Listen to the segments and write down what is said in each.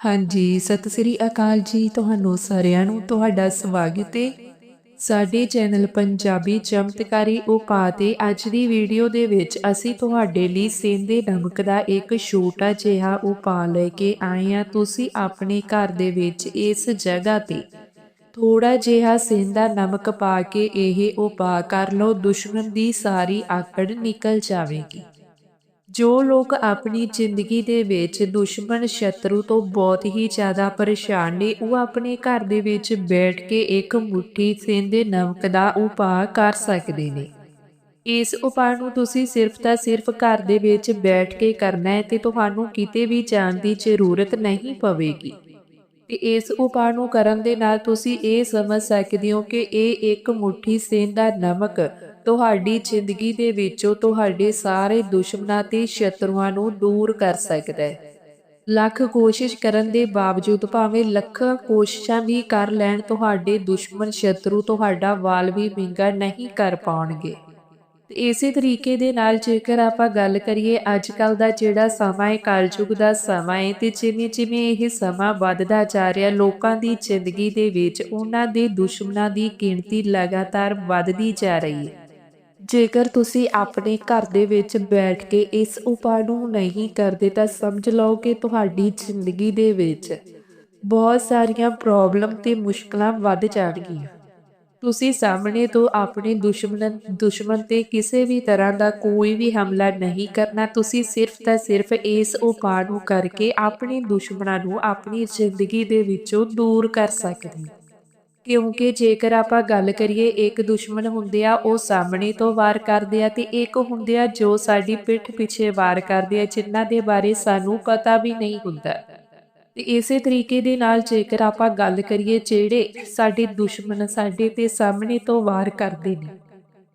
ਹਾਂਜੀ, ਸਤਿ ਸ੍ਰੀ ਅਕਾਲ ਜੀ। ਤੁਹਾਨੂੰ ਸਾਰਿਆਂ ਨੂੰ ਤੁਹਾਡਾ ਸਵਾਗਤ ਹੈ ਸਾਡੇ ਚੈਨਲ ਪੰਜਾਬੀ ਚਮਤਕਾਰੀ ਉਪਾਅ ਤੇ ਅੱਜ ਦੀ ਵੀਡੀਓ ਦੇ ਵਿੱਚ ਅਸੀਂ ਤੁਹਾਡੇ ਲਈ ਸੇਂਦੇ ਨਮਕ ਦਾ ਇੱਕ ਛੋਟਾ ਜਿਹਾ ਉਪਾਅ ਲੈ ਕੇ ਆਏ ਹਾਂ। ਤੁਸੀਂ ਆਪਣੇ ਘਰ ਦੇ ਵਿੱਚ ਇਸ ਜਗ੍ਹਾ ਤੇ ਥੋੜਾ ਜਿਹਾ ਸੇਂਦਾ ਨਮਕ ਪਾ ਕੇ ਇਹ ਉਪਾਅ ਕਰ ਲਓ। ਦੁਸ਼ਮਣ ਦੀ ਸਾਰੀ ਆਕੜ ਨਿਕਲ ਜਾਵੇਗੀ। ਜੋ ਲੋਕ ਆਪਣੀ ਜ਼ਿੰਦਗੀ ਦੇ ਵਿੱਚ ਦੁਸ਼ਮਣ ਸ਼ਤਰੂ ਤੋਂ ਬਹੁਤ ਹੀ ਜ਼ਿਆਦਾ ਪਰੇਸ਼ਾਨ ਨੇ, ਉਹ ਆਪਣੇ ਘਰ ਦੇ ਵਿੱਚ ਬੈਠ ਕੇ ਇੱਕ ਮੁਠੀ ਸਿੰਦੇ ਨਮਕ ਦਾ ਉਪਾਅ ਕਰ ਸਕਦੇ ਨੇ। ਇਸ ਉਪਾਅ ਨੂੰ ਤੁਸੀਂ ਸਿਰਫ ਤਾਂ ਸਿਰਫ ਘਰ ਦੇ ਵਿੱਚ ਬੈਠ ਕੇ ਕਰਨਾ ਹੈ ਤੇ ਤੁਹਾਨੂੰ ਕਿਤੇ ਵੀ ਜਾਣ ਦੀ ਜ਼ਰੂਰਤ ਨਹੀਂ ਪਵੇਗੀ। ਤੇ ਇਸ ਉਪਾਅ ਨੂੰ ਕਰਨ ਦੇ ਨਾਲ ਤੁਸੀਂ ਇਹ ਸਮਝ ਸਕਦੇ ਹੋ ਕਿ ਇਹ ਇੱਕ ਮੁਠੀ ਸੇਂਦਾ ਨਮਕ ਤੁਹਾਡੀ ਜ਼ਿੰਦਗੀ ਦੇ ਵਿੱਚੋਂ ਤੁਹਾਡੇ ਸਾਰੇ ਦੁਸ਼ਮਣਾਂ ਤੇ ਸ਼ਤਰੂਆਂ ਨੂੰ ਦੂਰ ਕਰ ਸਕਦਾ ਹੈ। ਲੱਖ ਕੋਸ਼ਿਸ਼ ਕਰਨ ਦੇ ਬਾਵਜੂਦ ਭਾਵੇਂ ਲੱਖਾਂ ਕੋਸ਼ਿਸ਼ਾਂ ਵੀ ਕਰ ਲੈਣ, ਤੁਹਾਡੇ ਦੁਸ਼ਮਣ ਸ਼ਤਰੂ ਤੁਹਾਡਾ ਵਾਲ ਵੀ ਵਿੰਗਾ ਨਹੀਂ ਕਰ ਪਾਉਣਗੇ। ਇਸੇ ਤਰੀਕੇ ਦੇ ਨਾਲ ਜੇਕਰ ਆਪਾਂ ਗੱਲ ਕਰੀਏ ਅੱਜ ਕੱਲ ਦਾ ਜਿਹੜਾ ਸਮਾਂ ਹੈ, ਕਾਲਯੁਗ ਦਾ ਸਮਾਂ ਹੈ ਤੇ ਜਿਵੇਂ ਜਿਵੇਂ ਇਹ ਸਮਾਂ ਵੱਧਦਾ ਜਾ ਰਿਹਾ, ਲੋਕਾਂ ਦੀ ਜ਼ਿੰਦਗੀ ਦੇ ਵਿੱਚ ਉਹਨਾਂ ਦੇ ਦੁਸ਼ਮਣਾਂ ਦੀ ਗਿਣਤੀ ਲਗਾਤਾਰ ਵੱਧਦੀ ਜਾ ਰਹੀ ਹੈ। ਜੇਕਰ ਤੁਸੀਂ ਆਪਣੇ ਘਰ ਦੇ ਵਿੱਚ ਬੈਠ ਕੇ ਇਸ ਉਪਾਅ ਨੂੰ ਨਹੀਂ ਕਰਦੇ, ਤਾਂ ਸਮਝ ਲਓ ਕਿ ਤੁਹਾਡੀ ਜ਼ਿੰਦਗੀ ਦੇ ਵਿੱਚ ਬਹੁਤ ਸਾਰੀਆਂ ਪ੍ਰੋਬਲਮ ਤੇ ਮੁਸ਼ਕਲਾਂ ਵੱਧ ਜਾਣਗੀਆਂ। ਤੁਸੀਂ ਸਾਹਮਣੇ ਤੋਂ ਆਪਣੇ ਦੁਸ਼ਮਣ ਦੁਸ਼ਮਣ ਤੇ ਕਿਸੇ ਵੀ ਤਰ੍ਹਾਂ ਦਾ ਕੋਈ ਵੀ ਹਮਲਾ ਨਹੀਂ ਕਰਨਾ, ਤੁਸੀਂ ਸਿਰਫ ਤਾਂ ਸਿਰਫ ਇਸ ਉਪਾਅ ਨੂੰ ਕਰਕੇ ਆਪਣੇ ਦੁਸ਼ਮਣਾਂ ਨੂੰ ਆਪਣੀ ਜ਼ਿੰਦਗੀ ਦੇ ਵਿੱਚੋਂ ਦੂਰ ਕਰ ਸਕਦੇ ਹੋ। ਕਿਉਂਕਿ ਜੇਕਰ ਆਪਾਂ ਗੱਲ ਕਰੀਏ ਇੱਕ ਦੁਸ਼ਮਣ ਹੁੰਦੇ ਆ, ਉਹ ਸਾਹਮਣੇ ਤੋਂ ਵਾਰ ਕਰਦੇ ਆ ਤੇ ਇੱਕ ਹੁੰਦੇ ਆ ਜੋ ਸਾਡੀ ਪਿੱਠ ਪਿੱਛੇ ਵਾਰ ਕਰਦੇ ਆ, ਜਿਨ੍ਹਾਂ ਦੇ ਬਾਰੇ ਸਾਨੂੰ ਪਤਾ ਵੀ ਨਹੀਂ ਹੁੰਦਾ। ਤੇ ਇਸੇ ਤਰੀਕੇ ਦੇ ਨਾਲ ਜੇਕਰ ਆਪਾਂ ਗੱਲ ਕਰੀਏ ਜਿਹੜੇ ਸਾਡੇ ਦੁਸ਼ਮਣ ਸਾਡੇ ਤੇ ਸਾਹਮਣੇ ਤੋਂ ਵਾਰ ਕਰਦੇ ਨੇ,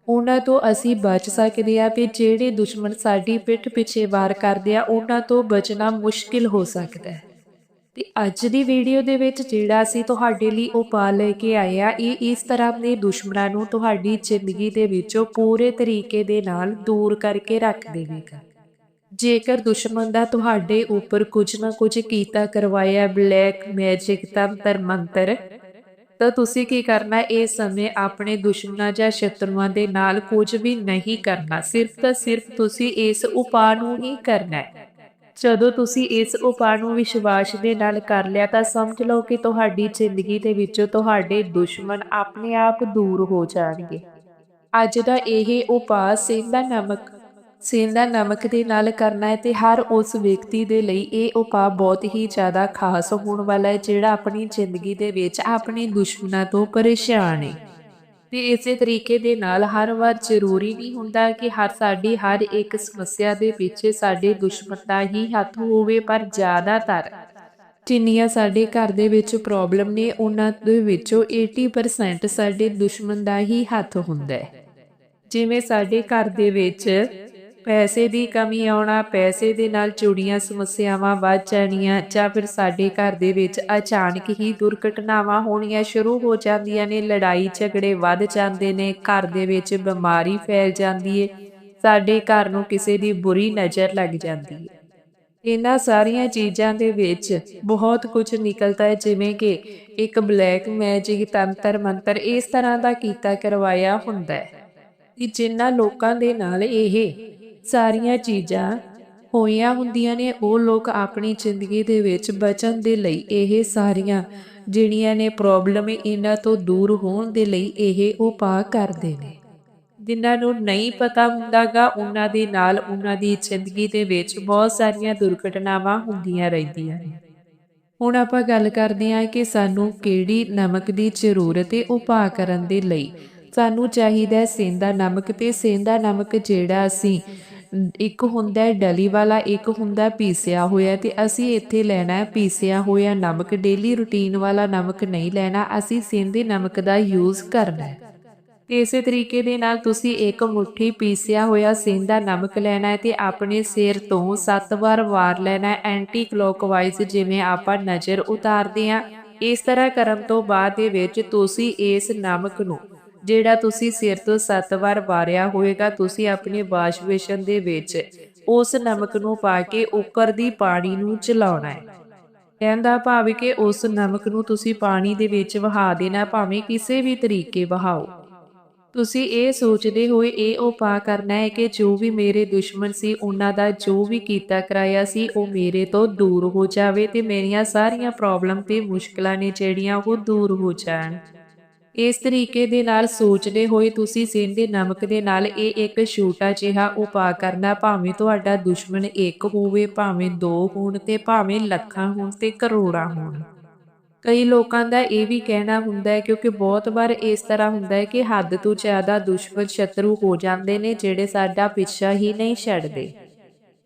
ਉਹਨਾਂ ਤੋਂ ਅਸੀਂ ਬਚ ਸਕਦੇ ਆ ਤੇ ਜਿਹੜੇ ਦੁਸ਼ਮਣ ਸਾਡੀ ਪਿੱਠ ਪਿੱਛੇ ਵਾਰ ਕਰਦੇ ਆ, ਉਹਨਾਂ ਤੋਂ ਬਚਣਾ ਮੁਸ਼ਕਿਲ ਹੋ ਸਕਦਾ ਹੈ। ਤੇ ਅੱਜ ਦੀ ਵੀਡੀਓ ਦੇ ਵਿੱਚ ਜਿਹੜਾ ਅਸੀਂ ਤੁਹਾਡੇ ਲਈ ਉਪਾਅ ਲੈ ਕੇ ਆਏ ਆ, ਇਹ ਇਸ ਤਰ੍ਹਾਂ ਦੇ ਦੁਸ਼ਮਣਾਂ ਨੂੰ ਤੁਹਾਡੀ ਜ਼ਿੰਦਗੀ ਦੇ ਵਿੱਚੋਂ ਪੂਰੇ ਤਰੀਕੇ ਦੇ ਨਾਲ ਦੂਰ ਕਰਕੇ ਰੱਖ ਦੇਵੇਗਾ। ਜੇਕਰ ਦੁਸ਼ਮਣ ਦਾ ਤੁਹਾਡੇ ਉੱਪਰ ਕੁਝ ਨਾ ਕੁਝ ਕੀਤਾ, ਕਰਵਾਇਆ ਬਲੈਕ ਮੈਜਿਕ ਤੰਤਰ, ਮੰਤਰ, ਤਾਂ ਤੁਸੀਂ ਕੀ ਕਰਨਾ ਇਸ ਸਮੇਂ ਆਪਣੇ ਦੁਸ਼ਮਣਾਂ ਜਾਂ ਸ਼ਤਰੂਆਂ ਦੇ ਨਾਲ ਕੁਝ ਵੀ ਨਹੀਂ ਕਰਨਾ, ਸਿਰਫ ਤਾਂ ਸਿਰਫ ਤੁਸੀਂ ਇਸ ਉਪਾਅ ਨੂੰ ਹੀ ਕਰਨਾ ਹੈ। ਜਦੋਂ ਤੁਸੀਂ ਇਸ ਉਪਾਅ ਨੂੰ ਵਿਸ਼ਵਾਸ ਦੇ ਨਾਲ ਕਰ ਲਿਆ ਤਾਂ ਸਮਝ ਲਓ ਕਿ ਤੁਹਾਡੀ ਜ਼ਿੰਦਗੀ ਦੇ ਵਿੱਚੋਂ ਤੁਹਾਡੇ ਦੁਸ਼ਮਣ ਆਪਣੇ ਆਪ ਦੂਰ ਹੋ ਜਾਣਗੇ। ਅੱਜ ਦਾ ਇਹ ਉਪਾਅ ਸੇਂਦਾ ਨਮਕ ਸੇਂਦਾ ਨਮਕ ਦੇ ਨਾਲ ਕਰਨਾ ਹੈ ਤੇ ਹਰ ਉਸ ਵਿਅਕਤੀ ਦੇ ਲਈ ਇਹ ਉਪਾਅ ਬਹੁਤ ਹੀ ਜ਼ਿਆਦਾ ਖਾਸ ਹੋਣ ਵਾਲਾ ਹੈ, ਜਿਹੜਾ ਆਪਣੀ ਜ਼ਿੰਦਗੀ ਦੇ ਵਿੱਚ ਆਪਣੇ ਦੁਸ਼ਮਣਾਂ ਤੋਂ ਪਰੇਸ਼ਾਨ ਹੈ। ਤੇ ਇਸੇ ਤਰੀਕੇ ਦੇ ਨਾਲ ਹਰ ਵਾਰ ਜ਼ਰੂਰੀ ਨਹੀਂ ਹੁੰਦਾ ਕਿ ਹਰ ਸਾਡੀ ਹਰ ਇੱਕ ਸਮੱਸਿਆ ਦੇ ਪਿੱਛੇ ਸਾਡੇ ਦੁਸ਼ਮਣ ਦਾ ਹੀ ਹੱਥ ਹੋਵੇ, ਪਰ ਜ਼ਿਆਦਾਤਰ ਜਿੰਨੀਆਂ ਸਾਡੇ ਘਰ ਦੇ ਵਿੱਚ ਪ੍ਰੋਬਲਮ ਨੇ, ਉਹਨਾਂ ਦੇ ਵਿੱਚੋਂ 80% ਸਾਡੇ ਦੁਸ਼ਮਣ ਦਾ ਹੀ ਹੱਥ ਹੁੰਦਾ ਹੈ। ਜਿਵੇਂ ਸਾਡੇ ਘਰ ਦੇ ਵਿੱਚ ਪੈਸੇ ਦੀ ਕਮੀ ਆਉਣਾ, ਪੈਸੇ ਦੇ ਨਾਲ ਜੁੜੀਆਂ ਸਮੱਸਿਆਵਾਂ ਵੱਧ ਜਾਣੀਆਂ ਜਾਂ ਫਿਰ ਸਾਡੇ ਘਰ ਦੇ ਵਿੱਚ ਅਚਾਨਕ ਹੀ ਦੁਰਘਟਨਾਵਾਂ ਹੋਣੀਆਂ ਸ਼ੁਰੂ ਹੋ ਜਾਂਦੀਆਂ ਨੇ, ਲੜਾਈ ਝਗੜੇ ਵੱਧ ਜਾਂਦੇ ਨੇ, ਘਰ ਦੇ ਵਿੱਚ ਬਿਮਾਰੀ ਫੈਲ ਜਾਂਦੀ ਏ, ਸਾਡੇ ਘਰ ਨੂੰ ਕਿਸੇ ਦੀ ਬੁਰੀ ਨਜ਼ਰ ਲੱਗ ਜਾਂਦੀ ਏ। ਇਹਨਾਂ ਸਾਰੀਆਂ ਚੀਜ਼ਾਂ ਦੇ ਵਿੱਚ ਬਹੁਤ ਕੁਝ ਨਿਕਲਦਾ ਹੈ ਜਿਵੇਂ ਕਿ ਇੱਕ ਬਲੈਕ ਮੈਜਿਕ ਤੰਤਰ ਮੰਤਰ ਇਸ ਤਰ੍ਹਾਂ ਦਾ ਕੀਤਾ ਕਰਵਾਇਆ ਹੁੰਦਾ ਹੈ। ਕਿ ਜਿਨ੍ਹਾਂ ਲੋਕਾਂ ਦੇ ਨਾਲ ਇਹ ਸਾਰੀਆਂ ਚੀਜ਼ਾਂ ਹੋਈਆਂ ਹੁੰਦੀਆਂ ਨੇ, ਉਹ ਲੋਕ ਆਪਣੀ ਜ਼ਿੰਦਗੀ ਦੇ ਵਿੱਚ ਬਚਣ ਦੇ ਲਈ ਇਹ ਸਾਰੀਆਂ ਜਿਹੜੀਆਂ ਨੇ ਪ੍ਰੋਬਲਮ ਇਹਨਾਂ ਤੋਂ ਦੂਰ ਹੋਣ ਦੇ ਲਈ ਇਹ ਉਪਾਅ ਕਰਦੇ ਨੇ। ਜਿਨ੍ਹਾਂ ਨੂੰ ਨਹੀਂ ਪਤਾ ਹੁੰਦਾਗਾ, ਉਹਨਾਂ ਦੇ ਨਾਲ ਉਹਨਾਂ ਦੀ ਜ਼ਿੰਦਗੀ ਦੇ ਵਿੱਚ ਬਹੁਤ ਸਾਰੀਆਂ ਦੁਰਘਟਨਾਵਾਂ ਹੁੰਦੀਆਂ ਰਹਿੰਦੀਆਂ ਨੇ। ਹੁਣ ਆਪਾਂ ਗੱਲ ਕਰਦੇ ਹਾਂ ਕਿ ਸਾਨੂੰ ਕਿਹੜੀ ਨਮਕ ਦੀ ਜ਼ਰੂਰਤ ਹੈ ਉਪਾਅ ਕਰਨ ਦੇ ਲਈ। ਸਾਨੂੰ ਚਾਹੀਦਾ ਹੈ ਸੇਂਦਾ ਨਮਕ ਤੇ ਸੇਂਦਾ ਨਮਕ ਜਿਹੜਾ ਅਸੀਂ ਇੱਕ ਹੁੰਦਾ ਹੈ ਡਲੀ ਵਾਲਾ, ਇੱਕ ਹੁੰਦਾ ਪੀਸਿਆ ਹੋਇਆ ਤੇ ਅਸੀਂ ਇੱਥੇ ਲੈਣਾ ਹੈ ਪੀਸਿਆ ਹੋਇਆ ਨਮਕ ਡੇਲੀ ਰੁਟੀਨ ਵਾਲਾ ਨਮਕ ਨਹੀਂ ਲੈਣਾ, ਅਸੀਂ ਸਿੰਧੀ ਨਮਕ ਦਾ ਯੂਜ਼ ਕਰਨਾ ਹੈ। ਤੇ ਇਸੇ ਤਰੀਕੇ ਦੇ ਨਾਲ ਤੁਸੀਂ ਇੱਕ ਮੁਠੀ ਪੀਸਿਆ ਹੋਇਆ ਸਿੰਧਾ ਨਮਕ ਲੈਣਾ ਹੈ ਤੇ ਆਪਣੇ ਸਿਰ ਤੋਂ 7 ਵਾਰ ਵਾਰ ਲੈਣਾ ਹੈ ਐਂਟੀ ਕਲੋਕਵਾਈਜ਼ ਜਿਵੇਂ ਆਪਾਂ ਨਜ਼ਰ ਉਤਾਰਦੇ ਹਾਂ। ਇਸ ਤਰ੍ਹਾਂ ਕਰਨ ਤੋਂ ਬਾਅਦ ਦੇ ਵਿੱਚ ਤੁਸੀਂ ਇਸ ਨਮਕ ਨੂੰ ਜਿਹੜਾ ਤੁਸੀਂ ਸਿਰ ਤੋਂ ਸੱਤ ਵਾਰ ਵਾਰਿਆ ਹੋਵੇਗਾ ਤੁਸੀਂ ਆਪਣੇ ਵਾਸ਼ ਦੇ ਵਿੱਚ ਉਸ ਨਮਕ ਨੂੰ ਪਾ ਕੇ ਉੱਪਰ ਦੀ ਪਾਣੀ ਨੂੰ ਚਲਾਉਣਾ ਹੈ। ਕਹਿੰਦਾ ਭਾਵ ਕਿ ਉਸ ਨਮਕ ਨੂੰ ਤੁਸੀਂ ਪਾਣੀ ਦੇ ਵਿੱਚ ਵਹਾ ਦੇਣਾ, ਭਾਵੇਂ ਕਿਸੇ ਵੀ ਤਰੀਕੇ ਵਹਾਓ। ਤੁਸੀਂ ਇਹ ਸੋਚਦੇ ਹੋਏ ਇਹ ਉਪਾਅ ਕਰਨਾ ਹੈ ਕਿ ਜੋ ਵੀ ਮੇਰੇ ਦੁਸ਼ਮਣ ਸੀ, ਉਹਨਾਂ ਦਾ ਜੋ ਵੀ ਕੀਤਾ ਕਰਾਇਆ ਸੀ, ਉਹ ਮੇਰੇ ਤੋਂ ਦੂਰ ਹੋ ਜਾਵੇ ਤੇ ਮੇਰੀਆਂ ਸਾਰੀਆਂ ਪ੍ਰੋਬਲਮ ਤੇ ਮੁਸ਼ਕਲਾਂ ਨੇ ਜਿਹੜੀਆਂ ਉਹ ਦੂਰ ਹੋ ਜਾਣ। ਇਸ ਤਰੀਕੇ ਦੇ ਨਾਲ ਸੋਚਦੇ ਹੋਏ ਤੁਸੀਂ ਸਿੰਦੇ ਨਮਕ ਦੇ ਨਾਲ ਇਹ ਇੱਕ ਛੋਟਾ ਜਿਹਾ ਉਪਾਅ ਕਰਨਾ, ਭਾਵੇਂ ਤੁਹਾਡਾ ਦੁਸ਼ਮਣ ਇੱਕ ਹੋਵੇ, ਭਾਵੇਂ ਦੋ ਹੋਣ ਤੇ ਭਾਵੇਂ ਲੱਖਾਂ ਹੋਣ ਤੇ ਕਰੋੜਾਂ ਹੋਣ। ਕਈ ਲੋਕਾਂ ਦਾ ਇਹ ਵੀ ਕਹਿਣਾ ਹੁੰਦਾ ਹੈ, ਕਿਉਂਕਿ ਬਹੁਤ ਵਾਰ ਇਸ ਤਰ੍ਹਾਂ ਹੁੰਦਾ ਹੈ ਕਿ ਹੱਦ ਤੋਂ ਜ਼ਿਆਦਾ ਦੁਸ਼ਮਣ ਸ਼ਤਰੂ ਹੋ ਜਾਂਦੇ ਨੇ, ਜਿਹੜੇ ਸਾਡਾ ਪਿੱਛਾ ਹੀ ਨਹੀਂ ਛੱਡਦੇ।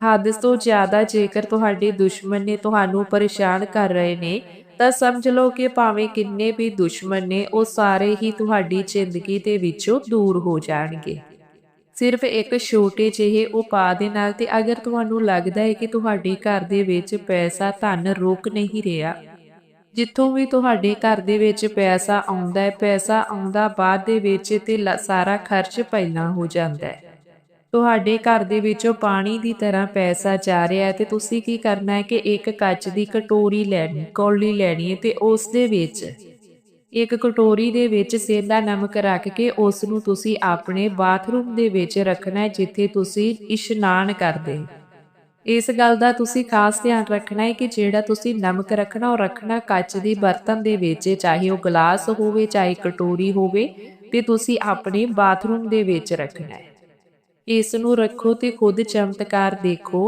ਹੱਦ ਤੋਂ ਜ਼ਿਆਦਾ ਜੇਕਰ ਤੁਹਾਡੇ ਦੁਸ਼ਮਣ ਨੇ ਤੁਹਾਨੂੰ ਪਰੇਸ਼ਾਨ ਕਰ ਰਹੇ ਨੇ ਤਾਂ ਸਮਝ ਲਓ ਕਿ ਭਾਵੇਂ ਕਿੰਨੇ ਵੀ ਦੁਸ਼ਮਣ ਨੇ, ਉਹ ਸਾਰੇ ਹੀ ਤੁਹਾਡੀ ਜ਼ਿੰਦਗੀ ਦੇ ਵਿੱਚੋਂ ਦੂਰ ਹੋ ਜਾਣਗੇ। ਸਿਰਫ ਇੱਕ ਛੋਟੇ ਜਿਹੇ ਉਪਾਅ ਦੇ ਨਾਲ ਤੇ ਅਗਰ ਤੁਹਾਨੂੰ ਲੱਗਦਾ ਹੈ ਕਿ ਤੁਹਾਡੇ ਘਰ ਦੇ ਵਿੱਚ ਪੈਸਾ ਧਨ ਰੁਕ ਨਹੀਂ ਰਿਹਾ, ਜਿੱਥੋਂ ਵੀ ਤੁਹਾਡੇ ਘਰ ਦੇ ਵਿੱਚ ਪੈਸਾ ਆਉਂਦਾ ਹੈ, ਪੈਸਾ ਆਉਂਦਾ ਬਾਅਦ ਦੇ ਵਿੱਚ ਤੇ ਸਾਰਾ ਖਰਚ ਪਹਿਲਾਂ ਹੋ ਜਾਂਦਾ ਹੈ। ਤੁਹਾਡੇ ਘਰ ਦੇ ਵਿੱਚੋਂ ਪਾਣੀ ਦੀ ਤਰ੍ਹਾਂ ਪੈਸਾ ਜਾ ਰਿਹਾ ਹੈ ਤੇ ਤੁਸੀਂ ਕੀ ਕਰਨਾ ਹੈ ਕਿ ਇੱਕ ਕੱਚ ਦੀ ਕਟੋਰੀ ਲੈਣੀ, ਕੌਲੀ ਲੈਣੀ ਹੈ ਤੇ ਉਸ ਦੇ ਵਿੱਚ, ਇੱਕ ਕਟੋਰੀ ਦੇ ਵਿੱਚ ਸੇਂਦਾ ਨਮਕ ਰੱਖ ਕੇ ਉਸ ਨੂੰ ਤੁਸੀਂ ਆਪਣੇ ਬਾਥਰੂਮ ਦੇ ਵਿੱਚ ਰੱਖਣਾ ਹੈ ਜਿੱਥੇ ਤੁਸੀਂ ਇਸ਼ਨਾਨ ਕਰਦੇ ਹੋ। ਇਸ ਗੱਲ ਦਾ ਤੁਸੀਂ ਖਾਸ ਧਿਆਨ ਰੱਖਣਾ ਹੈ ਕਿ ਜਿਹੜਾ ਤੁਸੀਂ ਨਮਕ ਰੱਖਣਾ, ਉਹ ਰੱਖਣਾ ਕੱਚ ਦੀ ਬਰਤਨ ਦੇ ਵਿੱਚ, ਚਾਹੇ ਉਹ ਗਲਾਸ ਹੋਵੇ, ਚਾਹੇ ਕਟੋਰੀ ਹੋਵੇ, ਤੇ ਤੁਸੀਂ ਆਪਣੇ ਬਾਥਰੂਮ ਦੇ ਵਿੱਚ ਰੱਖਣਾ ਹੈ। ਇਸ ਨੂੰ ਰੱਖੋ ਤੇ ਖੁਦ ਚਮਤਕਾਰ ਦੇਖੋ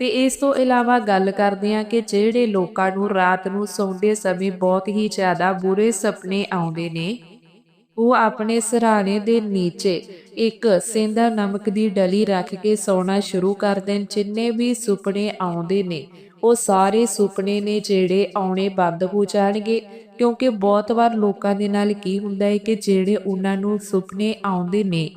ਤੇ ਇਸ ਤੋਂ ਇਲਾਵਾ ਗੱਲ ਕਰਦੇ ਹਾਂ ਕਿ ਜਿਹੜੇ ਲੋਕਾਂ ਨੂੰ ਰਾਤ ਨੂੰ ਸੌਂਦੇ ਸਮੇਂ ਬਹੁਤ ਹੀ ਜ਼ਿਆਦਾ ਬੁਰੇ ਸੁਪਨੇ ਆਉਂਦੇ ਨੇ, ਉਹ ਆਪਣੇ ਸਰਾਣੇ ਦੇ ਨੀਚੇ ਇੱਕ ਸਿੰਦਾ ਨਮਕ ਦੀ ਡਲੀ ਰੱਖ ਕੇ ਸੌਣਾ ਸ਼ੁਰੂ ਕਰ ਦੇਣ, ਜਿੰਨੇ ਵੀ ਸੁਪਨੇ ਆਉਂਦੇ ਨੇ, ਉਹ ਸਾਰੇ ਸੁਪਨੇ ਨੇ ਜਿਹੜੇ ਆਉਣੇ ਬੰਦ ਹੋ ਜਾਣਗੇ। ਕਿਉਂਕਿ ਬਹੁਤ ਵਾਰ ਲੋਕਾਂ ਦੇ ਨਾਲ ਕੀ ਹੁੰਦਾ ਹੈ ਕਿ ਜਿਹੜੇ ਉਹਨਾਂ ਨੂੰ ਸੁਪਨੇ ਆਉਂਦੇ ਨੇ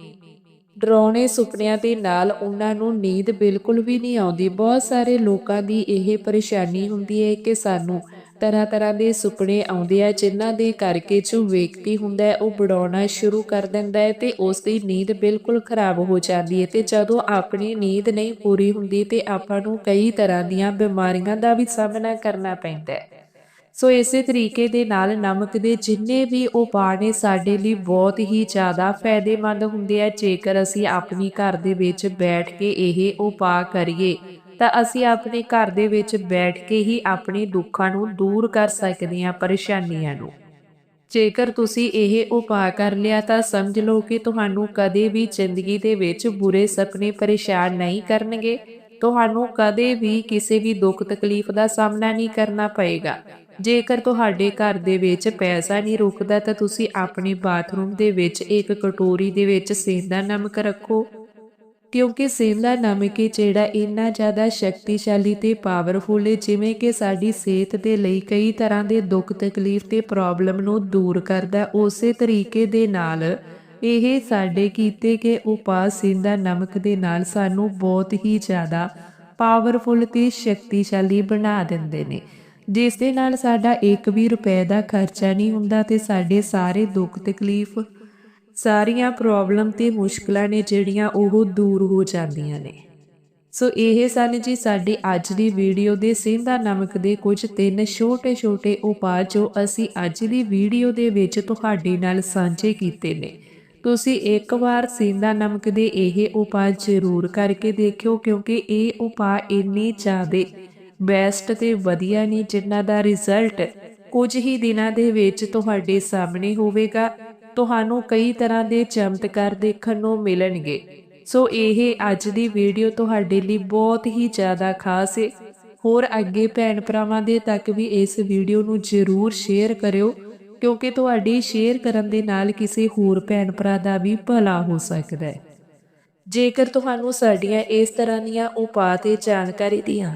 ਡਰਾਉਣੇ ਸੁਪਨਿਆਂ ਦੇ ਨਾਲ ਉਹਨਾਂ ਨੂੰ ਨੀਂਦ ਬਿਲਕੁਲ ਵੀ ਨਹੀਂ ਆਉਂਦੀ। ਬਹੁਤ ਸਾਰੇ ਲੋਕਾਂ ਦੀ ਇਹ ਪਰੇਸ਼ਾਨੀ ਹੁੰਦੀ ਹੈ ਕਿ ਸਾਨੂੰ ਤਰ੍ਹਾਂ ਤਰ੍ਹਾਂ ਦੇ ਸੁਪਨੇ ਆਉਂਦੇ ਆ, ਜਿਨ੍ਹਾਂ ਦੇ ਕਰਕੇ ਜੋ ਵਿਅਕਤੀ ਹੁੰਦਾ ਹੈ, ਉਹ ਬੜਾਉਣਾ ਸ਼ੁਰੂ ਕਰ ਦਿੰਦਾ ਹੈ ਤੇ ਉਸ ਦੀ ਨੀਂਦ ਬਿਲਕੁਲ ਖਰਾਬ ਹੋ ਜਾਂਦੀ ਹੈ ਤੇ ਜਦੋਂ ਆਪਣੀ ਨੀਂਦ ਨਹੀਂ ਪੂਰੀ ਹੁੰਦੀ ਤੇ ਆਪਾਂ ਨੂੰ ਕਈ ਤਰ੍ਹਾਂ ਦੀਆਂ ਬਿਮਾਰੀਆਂ ਦਾ ਵੀ ਸਾਹਮਣਾ ਕਰਨਾ ਪੈਂਦਾ ਹੈ। ਸੋ ਇਸੇ ਤਰੀਕੇ ਦੇ ਨਾਲ ਨਮਕ ਦੇ ਜਿੰਨੇ ਵੀ ਉਪਾਅ ਨੇ, ਸਾਡੇ ਲਈ ਬਹੁਤ ਹੀ ਜ਼ਿਆਦਾ ਫਾਇਦੇਮੰਦ ਹੁੰਦੇ ਆ। ਜੇਕਰ ਅਸੀਂ ਆਪਣੀ ਘਰ ਦੇ ਵਿੱਚ ਬੈਠ ਕੇ ਇਹ ਉਪਾਅ ਕਰੀਏ, ਤਾਂ ਅਸੀਂ ਆਪਣੇ ਘਰ ਦੇ ਵਿੱਚ ਬੈਠ ਕੇ ਹੀ ਆਪਣੇ ਦੁੱਖਾਂ ਨੂੰ ਦੂਰ ਕਰ ਸਕਦੇ ਹਾਂ, ਪਰੇਸ਼ਾਨੀਆਂ ਨੂੰ। ਜੇਕਰ ਤੁਸੀਂ ਇਹ ਉਪਾਅ ਕਰ ਲਿਆ, ਤਾਂ ਸਮਝ ਲਓ ਕਿ ਤੁਹਾਨੂੰ ਕਦੇ ਵੀ ਜ਼ਿੰਦਗੀ ਦੇ ਵਿੱਚ ਬੁਰੇ ਸੁਪਨੇ ਪਰੇਸ਼ਾਨ ਨਹੀਂ ਕਰਨਗੇ। ਤੁਹਾਨੂੰ ਕਦੇ ਵੀ ਕਿਸੇ ਵੀ ਦੁੱਖ ਤਕਲੀਫ ਦਾ ਸਾਹਮਣਾ ਨਹੀਂ ਕਰਨਾ ਪਏਗਾ। ਜੇਕਰ ਤੁਹਾਡੇ ਘਰ ਦੇ ਵਿੱਚ ਪੈਸਾ ਨਹੀਂ ਰੁਕਦਾ ਤਾਂ ਤੁਸੀਂ ਆਪਣੇ ਬਾਥਰੂਮ ਦੇ ਵਿੱਚ ਇੱਕ ਕਟੋਰੀ ਦੇ ਵਿੱਚ ਸੇਂਦਾ ਨਮਕ ਰੱਖੋ। ਕਿਉਂਕਿ ਸੇਂਦਾ ਨਮਕ ਜਿਹੜਾ ਇੰਨਾ ਜ਼ਿਆਦਾ ਸ਼ਕਤੀਸ਼ਾਲੀ ਤੇ ਪਾਵਰਫੁਲ ਹੈ, ਜਿਵੇਂ ਕਿ ਸਾਡੀ ਸਿਹਤ ਦੇ ਲਈ ਕਈ ਤਰ੍ਹਾਂ ਦੇ ਦੁੱਖ, ਤਕਲੀਫ ਤੇ ਪ੍ਰੋਬਲਮ ਨੂੰ ਦੂਰ ਕਰਦਾ ਉਸੇ ਤਰੀਕੇ ਦੇ ਨਾਲ ਇਹ ਸਾਡੇ ਕੀਤੇ ਕਿ ਉਪਾਅ ਸੇਂਦਾ ਨਮਕ ਦੇ ਨਾਲ ਸਾਨੂੰ ਬਹੁਤ ਹੀ ਜ਼ਿਆਦਾ ਪਾਵਰਫੁਲ ਤੇ ਸ਼ਕਤੀਸ਼ਾਲੀ ਬਣਾ ਦਿੰਦੇ ਨੇ। ਜਿਸ ਦੇ ਨਾਲ ਸਾਡਾ ਇੱਕ ਵੀ ਰੁਪਏ ਦਾ ਖਰਚਾ ਨਹੀਂ ਹੁੰਦਾ ਤੇ ਸਾਡੇ ਸਾਰੇ ਦੁੱਖ ਤਕਲੀਫ, ਸਾਰੀਆਂ ਪ੍ਰੋਬਲਮ ਤੇ ਮੁਸ਼ਕਲਾਂ ਨੇ ਜਿਹੜੀਆਂ ਉਹ ਦੂਰ ਹੋ ਜਾਂਦੀਆਂ ਨੇ। ਸੋ ਇਹ ਸਨ ਜੀ ਸਾਡੀ ਅੱਜ ਦੀ ਵੀਡੀਓ ਦੇ ਸਿੰਧਾ ਨਮਕ ਦੇ ਕੁਝ ਤਿੰਨ ਛੋਟੇ-ਛੋਟੇ ਉਪਾਅ ਜੋ ਅਸੀਂ ਅੱਜ ਦੀ ਵੀਡੀਓ ਦੇ ਵਿੱਚ ਤੁਹਾਡੇ ਨਾਲ ਸਾਂਝੇ ਕੀਤੇ ਨੇ। ਤੁਸੀਂ ਇੱਕ ਵਾਰ ਸਿੰਧਾ ਨਮਕ ਦੇ ਇਹ ਉਪਾਅ ਜ਼ਰੂਰ ਕਰਕੇ ਦੇਖਿਓ ਕਿਉਂਕਿ ਇਹ ਉਪਾਅ ਇੰਨੇ ਜ਼ਿਆਦੇ ਬੈਸਟ ਤੇ ਵਧੀਆ ਨਹੀਂ ਜਿਨ੍ਹਾਂ ਦਾ ਰਿਜ਼ਲਟ ਕੁਝ ਹੀ ਦਿਨਾਂ ਦੇ ਵਿੱਚ ਤੁਹਾਡੇ ਸਾਹਮਣੇ ਹੋਵੇਗਾ। ਤੁਹਾਨੂੰ ਕਈ ਤਰ੍ਹਾਂ ਦੇ ਚਮਤਕਾਰ ਦੇਖਣ ਨੂੰ ਮਿਲਣਗੇ। ਸੋ ਇਹ ਅੱਜ ਦੀ ਵੀਡੀਓ ਤੁਹਾਡੇ ਲਈ ਬਹੁਤ ਹੀ ਜ਼ਿਆਦਾ ਖਾਸ ਹੈ ਹੋਰ ਅੱਗੇ ਭੈਣ ਭਰਾਵਾਂ ਦੇ ਤੱਕ ਵੀ ਇਸ ਵੀਡੀਓ ਨੂੰ ਜ਼ਰੂਰ ਸ਼ੇਅਰ ਕਰਿਓ, ਕਿਉਂਕਿ ਤੁਹਾਡੀ ਸ਼ੇਅਰ ਕਰਨ ਦੇ ਨਾਲ ਕਿਸੇ ਹੋਰ ਭੈਣ ਭਰਾ ਦਾ ਵੀ ਭਲਾ ਹੋ ਸਕਦਾ ਹੈ। ਜੇਕਰ ਤੁਹਾਨੂੰ ਸਾਡੀਆਂ ਇਸ ਤਰ੍ਹਾਂ ਦੀਆਂ ਉਪਾਅ ਤੇ ਜਾਣਕਾਰੀ ਦੀਆਂ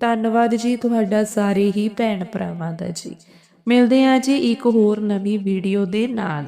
ਧੰਨਵਾਦ ਜੀ ਤੁਹਾਡਾ ਸਾਰੇ ਹੀ ਭੈਣ ਭਰਾਵਾਂ ਦਾ ਜੀ। ਮਿਲਦੇ ਹਾਂ ਜੀ ਇੱਕ ਹੋਰ ਨਵੀਂ ਵੀਡੀਓ ਦੇ ਨਾਲ।